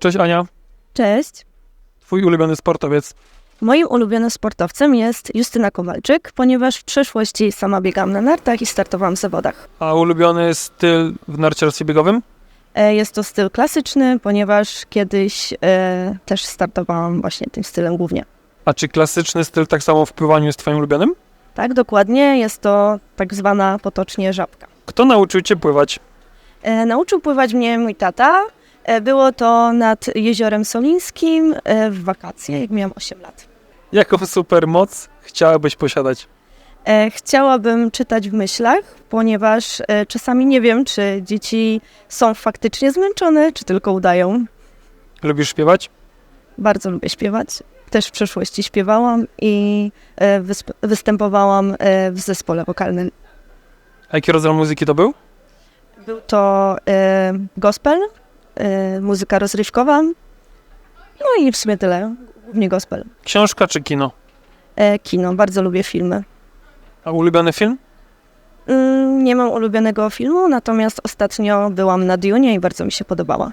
Cześć Ania, Cześć. twój ulubiony sportowiec. Moim ulubionym sportowcem jest Justyna Kowalczyk, ponieważ w przeszłości sama biegam na nartach i startowałam w zawodach. A ulubiony styl w narciarstwie biegowym? E, Jest to styl klasyczny, ponieważ kiedyś e, też startowałam właśnie tym stylem głównie. A czy klasyczny styl tak samo w pływaniu jest twoim ulubionym? Tak, dokładnie, jest to tak zwana potocznie żabka. Kto nauczył cię pływać? E, Nauczył pływać mnie mój tata. E, Było to nad Jeziorem Solińskim e, w wakacje, jak miałam 8 lat. Jaką supermoc chciałabyś posiadać? E, Chciałabym czytać w myślach, ponieważ czasami nie wiem, czy dzieci są faktycznie zmęczone, czy tylko udają. Lubisz śpiewać? Bardzo lubię śpiewać. Też w przeszłości śpiewałam i występowałam w zespole wokalnym. A jaki rodzaj muzyki to był? Był to gospel, muzyka rozrywkowa, no i w sumie tyle, głównie gospel. Książka czy kino? E, Kino, bardzo lubię filmy. A ulubiony film? Mm, Nie mam ulubionego filmu, natomiast ostatnio byłam na Dune i bardzo mi się podobała.